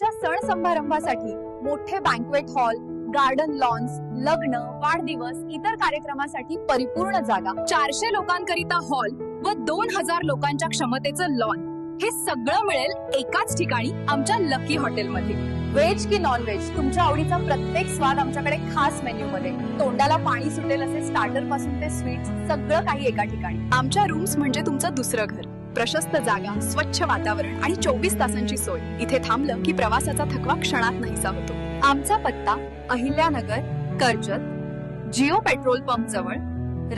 तुमच्या सण समारंभासाठी मोठे बँकवेट हॉल गार्डन लॉन्स लग्न वाढदिवस इतर कार्यक्रमासाठी परिपूर्ण जागा. चारशे लोकांकरिता हॉल व दोन हजार लोकांच्या क्षमतेचं लॉन हे सगळं मिळेल एकाच ठिकाणी आमच्या लकी हॉटेलमध्ये व्हेज की नॉन व्हेज तुमच्या आवडीचा प्रत्येक स्वाद आमच्याकडे खास मेन्यू मध्ये तोंडाला पाणी सुटेल असे स्टार्टरपासून ते स्वीट सगळं काही एका ठिकाणी. आमच्या रूम्स म्हणजे तुमचं दुसरं घर. प्रशस्त जागा स्वच्छ वातावरण आणि चोवीस तासांची सोय. इथे थांबलं की प्रवासाचा थकवा क्षणात नाहीसा होतो. आमचा पत्ता अहिल्यानगर कर्जत जिओ पेट्रोल पंप जवळ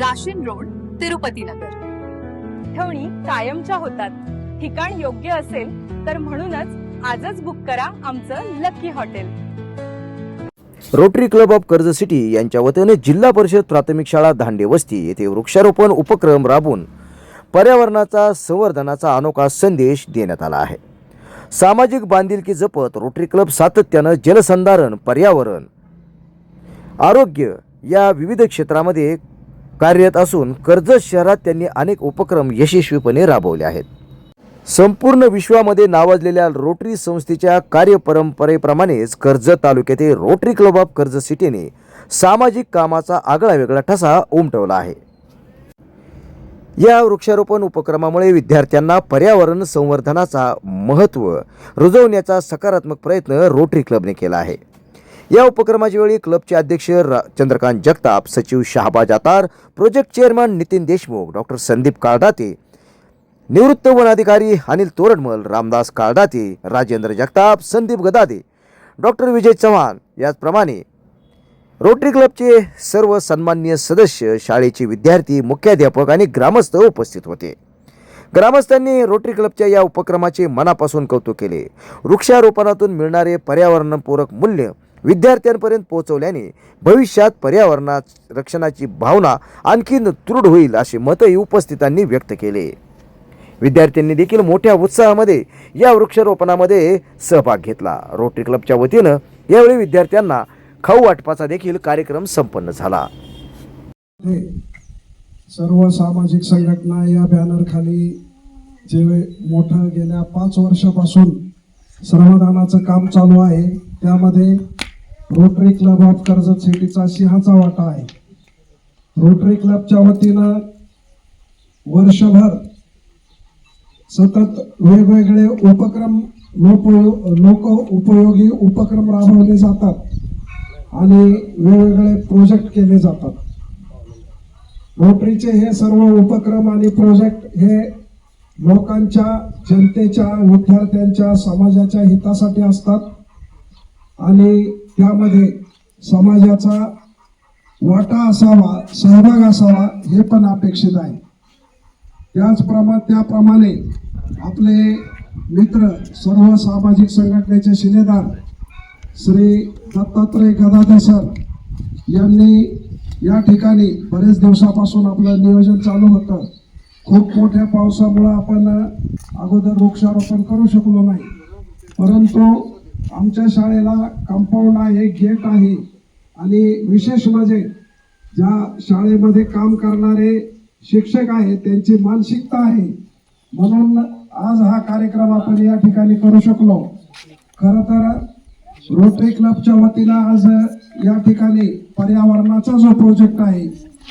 राशीन रोड तिरुपती नगर. ठेवणी कायमच्या होतात. ठिकाण योग्य असेल तर म्हणूनच आजच बुक करा आमचं lucky hotel. Rotary Club of Karjat City यांच्या वतीने जिल्हा परिषद प्राथमिक शाळा धांडे वस्ती येथे वृक्षारोपण उपक्रम राबवून पर्यावरणाचा संवर्धनाचा अनोखा संदेश देण्यात आला आहे. सामाजिक बांधिलकी जपत रोटरी क्लब सातत्यानं जलसंधारण पर्यावरण आरोग्य या विविध क्षेत्रामध्ये कार्यरत असून कर्जत शहरात त्यांनी अनेक उपक्रम यशस्वीपणे राबवले आहेत. संपूर्ण विश्वामध्ये नावाजलेल्या रोटरी संस्थेच्या कार्यपरंपरेप्रमाणेच कर्जत तालुक्यातील रोटरी क्लब ऑफ कर्ज सिटीने सामाजिक कामाचा आगळा वेगळा ठसा उमटवला आहे. या वृक्षारोपण उपक्रमामुळे विद्यार्थ्यांना पर्यावरण संवर्धनाचा महत्त्व रुजवण्याचा सकारात्मक प्रयत्न रोटरी क्लबने केला आहे. या उपक्रमाच्या वेळी क्लबचे अध्यक्ष रा चंद्रकांत जगताप सचिव Shahbaz Atar project chairman Nitin Deshmukh doctor Sandeep Kaldate निवृत्त वन अधिकारी अनिल तोरडमल रामदास काळदाते राजेंद्र जगताप संदीप गदादे डॉक्टर विजय चव्हाण. याचप्रमाणे रोटरी क्लबचे सर्व सन्माननीय सदस्य शाळेचे विद्यार्थी मुख्याध्यापक आणि ग्रामस्थ उपस्थित होते. ग्रामस्थांनी रोटरी क्लबच्या या उपक्रमाचे मनापासून कौतुक केले. वृक्षारोपणातून मिळणारे पर्यावरणपूरक मूल्य विद्यार्थ्यांपर्यंत पोहोचवल्याने भविष्यात पर्यावरणा रक्षणाची भावना आणखीन दृढ होईल असे मतही उपस्थितांनी व्यक्त केले. विद्यार्थ्यांनी देखील मोठ्या उत्साहामध्ये या वृक्षारोपणामध्ये सहभाग घेतला. रोटरी क्लबच्या वतीनं यावेळी विद्यार्थ्यांना खाऊ वाटपाचा देखील कार्यक्रम संपन्न झाला. सर्व सामाजिक संघटना या बॅनरखाली जे मोठं गेल्या पाच वर्षापासून श्रमदानाचं काम चालू आहे त्यामध्ये रोटरी क्लब ऑफ कर्जत सिटीचा सिंहाचा वाटा आहे. रोटरी क्लबच्या वतीनं वर्षभर सतत वेगवेगळे उपक्रम लोक लोक उपयोगी उपक्रम राबवले जातात. आणि वेगवेगळे प्रोजेक्ट केले जातात. रोटरीचे हे सर्व उपक्रम आणि प्रोजेक्ट हे लोकांच्या जनतेच्या विद्यार्थ्यांच्या समाजाच्या हितासाठी असतात. आणि त्यामध्ये समाजाचा वाटा असावा सहभाग असावा हे पण अपेक्षित आहे. त्याचप्रमा त्याप्रमाणे आपले मित्र सर्व सामाजिक संघटनेचे शिलेदार श्री दत्तात्रय गदाधर सर यांनी या ठिकाणी बरेच दिवसापासून आपलं नियोजन चालू होतं. खूप मोठ्या पावसामुळं आपण अगोदर वृक्षारोपण करू शकलो नाही. परंतु आमच्या शाळेला कंपाऊंड आहे गेट आहे. आणि विशेष म्हणजे ज्या शाळेमध्ये काम करणारे शिक्षक आहेत त्यांची मानसिकता आहे. म्हणून आज हा कार्यक्रम आपण या ठिकाणी करू शकलो. खरं तर रोटरी क्लबच्या वतीनं आज या ठिकाणी पर्यावरणाचा जो प्रोजेक्ट आहे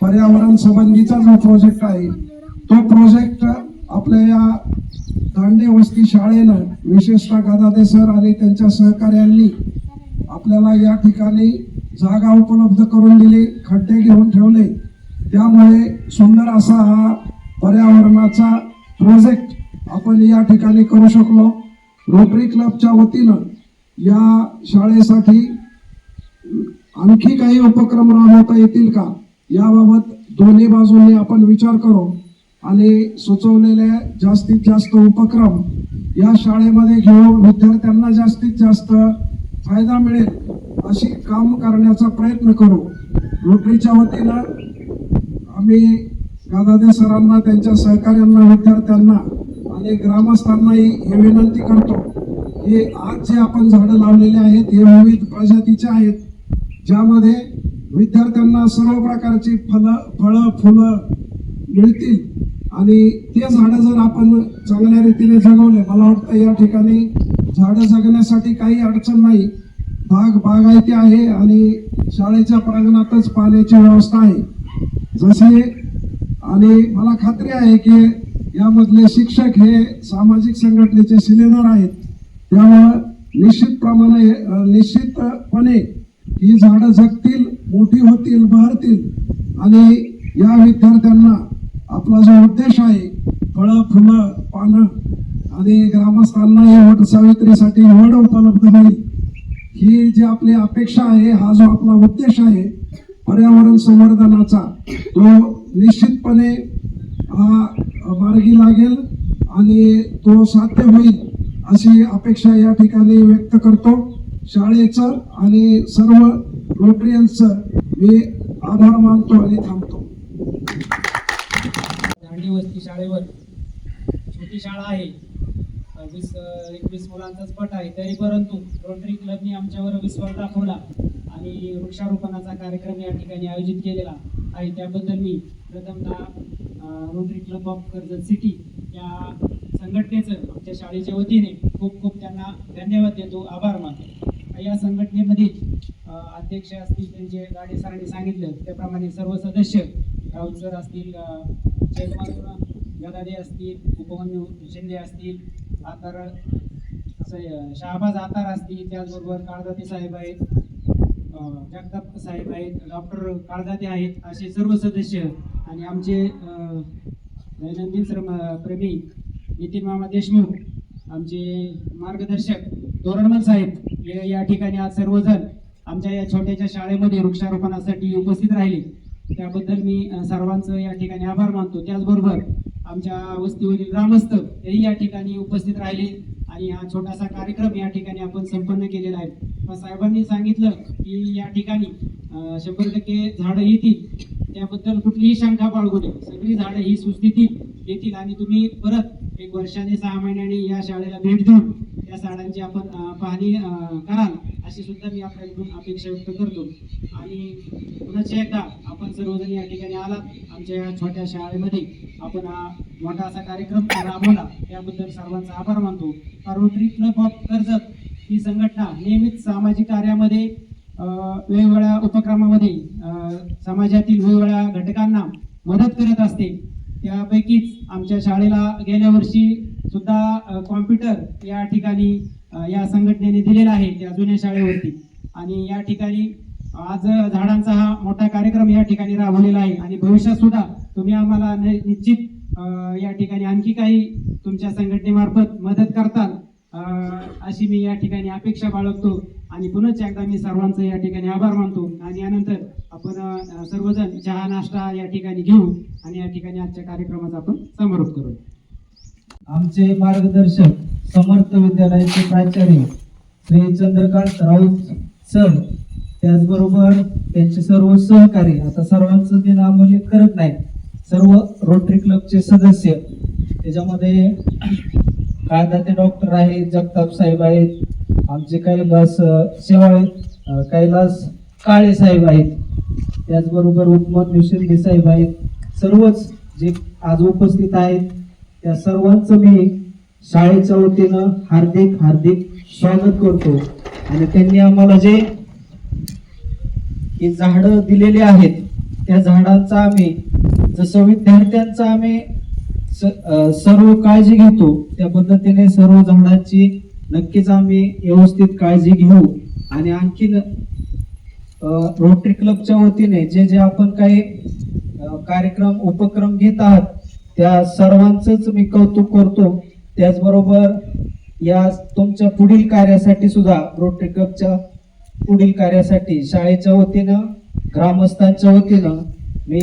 पर्यावरण संबंधीचा जो प्रोजेक्ट आहे तो प्रोजेक्ट आपल्या या दांडे वस्ती शाळेनं विशेषतः गदादे सर आणि त्यांच्या सहकार्यांनी आपल्याला या ठिकाणी जागा उपलब्ध करून दिली खड्डे घेऊन ठेवले. त्यामुळे सुंदर असा हा पर्यावरणाचा प्रोजेक्ट आपण या ठिकाणी करू शकलो. रोटरी क्लबच्या वतीनं या शाळेसाठी आणखी काही उपक्रम राबवता येतील का? याबाबत दोन्ही बाजूंनी आपण विचार करू. आणि सुचवलेल्या जास्तीत जास्त उपक्रम या शाळेमध्ये घेऊन विद्यार्थ्यांना जास्तीत जास्त फायदा मिळेल अशी काम करण्याचा प्रयत्न करू. रोटरीच्या वतीनं आम्ही गादादे सरांना त्यांच्या सहकार्यांना विद्यार्थ्यांना आणि ग्रामस्थांनाही हे विनंती करतो. हे आज जे आपण झाडं लावलेले आहेत हे विविध प्रजातीचे आहेत ज्यामध्ये विद्यार्थ्यांना सर्व प्रकारची फलं फळं फुलं मिळतील. आणि ते झाडं जर आपण चांगल्या रीतीने जगवले मला वाटतं या ठिकाणी झाडं जगण्यासाठी काही अडचण नाही. बाग बागायती आहे आणि शाळेच्या प्रांगणातच पाण्याची व्यवस्था आहे. जसे आणि मला खात्री आहे की यामधले शिक्षक हे सामाजिक संघटनेचे शिलेदार आहेत. त्यामुळं निश्चितप्रमाणे प्रमाणे निश्चितपणे ही झाडं जगतील मोठी होतील बहरतील. आणि या विद्यार्थ्यांना आपला जो उद्देश आहे फळं फुलं पानं आणि ग्रामस्थांना या वट सावित्रीसाठी वड उपलब्ध होईल ही जी आपली अपेक्षा आहे हा जो आपला उद्देश आहे पर्यावरण संवर्धनाचा तो निश्चितपणे हा मार्गी लागेल आणि तो साध्य होईल. अशी अपेक्षा या ठिकाणी व्यक्त करतो. शाळेचं आणि सर्व रोटरियन्सचं मी आभार मानतो आणि थांबतो. दांडी वस्ती शाळेवर छोटी शाळा आहे. वीस एकवीस मुलांचाच पट आहे. तरी परंतु रोटरी क्लबने आमच्यावर विश्वास दाखवला आणि वृक्षारोपणाचा कार्यक्रम या ठिकाणी आयोजित केलेला आहे. त्याबद्दल मी प्रथमतः Rotary Club of Karjat City या संघटनेचं आमच्या शाळेच्या वतीने खूप खूप त्यांना धन्यवाद देतो आभार मानतो. या संघटनेमध्ये अध्यक्ष असतील त्यांचे गाडे सरांनी सांगितलं. त्याप्रमाणे सर्व सदस्य राऊत सर असतील चेअरमन गदादे असतील उपमन्यू शिंदे असतील आतार असं शहाबाज आतार असतील त्याचबरोबर काळदाते साहेब आहेत जगताप साहेब आहेत डॉक्टर काळदाते आहेत असे सर्व सदस्य आणि आमचे दैनंदिन श्रम प्रेमी नितीन मामा देशमुख आमचे मार्गदर्शक तोरणमल साहेब हे या ठिकाणी आज सर्वजण आमच्या या छोट्याशा शाळेमध्ये वृक्षारोपणासाठी उपस्थित राहिले. त्याबद्दल मी सर्वांचं या ठिकाणी आभार मानतो. त्याचबरोबर आमच्या वस्तीवरील ग्रामस्थ हेही या ठिकाणी उपस्थित राहिले आणि हा छोटासा कार्यक्रम या ठिकाणी आपण संपन्न केलेला आहे. मग साहेबांनी सांगितलं की या ठिकाणी शंभर टक्के झाडं येतील. त्याबद्दल कुठलीही शंका बाळगू नये. सगळी झाडं ही सुस्थितीत येतील आणि तुम्ही परत एक वर्षाने सहा महिन्याने या शाळेला भेट देऊन या शाळांची आपण पाहणी कराल अशी सुद्धा मी आपल्याकडून अपेक्षा व्यक्त करतो. आणि पुन्हा एकदा आपण सर्वजण या ठिकाणी आलात. आमच्या या छोट्या शाळेमध्ये आपण हा मोठा असा कार्यक्रम राबवला. त्याबद्दल सर्वांचा आभार मानतो. रोटरी क्लब ऑफ कर्जत ही संघटना नेहमीच सामाजिक कार्यामध्ये वेगवेगळ्या उपक्रमामध्ये समाजातील वेगवेगळ्या घटकांना मदत करत असते. त्यापैकीच आमच्या शाळेला गेल्या वर्षी सुद्धा कॉम्प्युटर या ठिकाणी या संघटनेने दिलेला आहे त्या जुन्या शाळेवरती. आणि या ठिकाणी आज झाडांचा हा मोठा कार्यक्रम या ठिकाणी राबवलेला आहे. आणि भविष्यात सुद्धा तुम्ही आम्हाला निश्चित या ठिकाणी आणखी काही तुमच्या संघटनेमार्फत मदत करताल अशी मी या ठिकाणी अपेक्षा बाळगतो. आणि पुनच एकदा मी सर्वांचं या ठिकाणी आभार मानतो. आणि यानंतर आपण सर्वजण चहा नाश्ता या ठिकाणी घेऊ. आणि या ठिकाणी आजच्या कार्यक्रमाचा आपण समारोप करू आमचे मार्गदर्शक समर्थ विद्यालयाचे प्राचार्य श्री चंद्रकांत राऊत सर त्याचबरोबर त्यांचे सर्व सहकारी आता सर्वांचं ते नामोल्लेख करत नाही सर्व रोटरी क्लबचे सदस्य त्याच्यामध्ये कायदाते डॉक्टर आहेत जगताप साहेब आहेत आमचे कैलास शेवाळे कैलास काळे साहेब आहेत त्याचबरोबर उपमत शिंदे साहेब आहेत सर्वच जे आज उपस्थित आहेत त्या सर्वांचं मी शाळेच्या वतीनं हार्दिक हार्दिक स्वागत करतो. आणि त्यांनी आम्हाला जे हे झाडं दिलेले आहेत त्या झाडांचा आम्ही जसं विद्यार्थ्यांचा आम्ही सर्व काळजी घेतो त्या पद्धतीने सर्व झाडांची नक्कीच आम्ही व्यवस्थित काळजी घेऊ. आणि आणखीन रोटरी क्लबच्या वतीने जे जे आपण काही कार्यक्रम उपक्रम घेत आहात त्या सर्वांचंच मी कौतुक करतो. त्याचबरोबर या तुमच्या पुढील कार्यासाठी सुद्धा रोटरी क्लबच्या पुढील कार्यासाठी शाळेच्या वतीनं ग्रामस्थांच्या वतीनं मी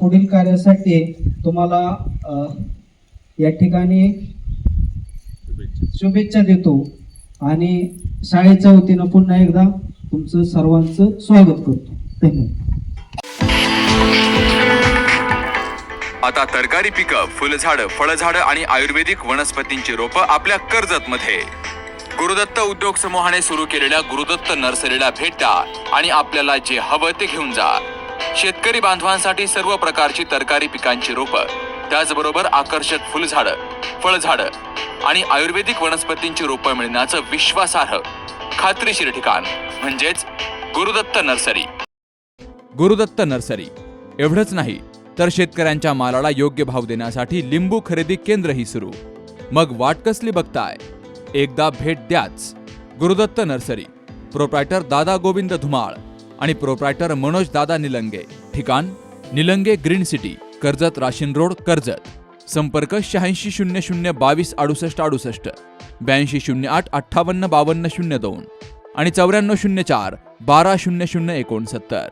पुढील कार्यासाठी तुम्हाला या ठिकाणी शुभेच्छा देतो. आणि शाळेच्या वतीनं पुन्हा एकदा तुमचं सर्वांचं स्वागत करतो. धन्यवाद. आता तरकारी पिकं फुलझाडं फळझाडं आणि आयुर्वेदिक वनस्पतींची रोपं आपल्या कर्जत मध्ये गुरुदत्त उद्योग समूहाने सुरू केलेल्या गुरुदत्त नर्सरीला भेट द्या आणि आपल्याला जे हवं ते घेऊन जा. शेतकरी बांधवांसाठी सर्व प्रकारची तरकारी पिकांची रोपं त्याचबरोबर आकर्षक फुलझाडं फळझाडं आणि आयुर्वेदिक वनस्पतींची रोपं मिळण्याचं विश्वासार्ह. खात्रीशीर ठिकाण म्हणजेच गुरुदत्त नर्सरी. गुरुदत्त नर्सरी. एवढंच नाही तर शेतकऱ्यांच्या मालाला योग्य भाव देण्यासाठी लिंबू खरेदी केंद्रही सुरू. मग वाट कसली बघताय? एकदा भेट द्याच. गुरुदत्त नर्सरी. प्रोप्रायटर दादा गोविंद धुमाळ आणि प्रोप्रायटर मनोज दादा निलंगे. ठिकाण Nilange Green City Karjat Rashin road Karjat. संपर्क शहाऐंशी शून्य शून्य बावीस अडुसष्ट अडुसष्ट. ब्याऐंशी शून्य आठ अठ्ठावन्न बावन्न शून्य दोन आणि चौऱ्याण्णव शून्य चार बारा शून्य शून्य एकोणसत्तर.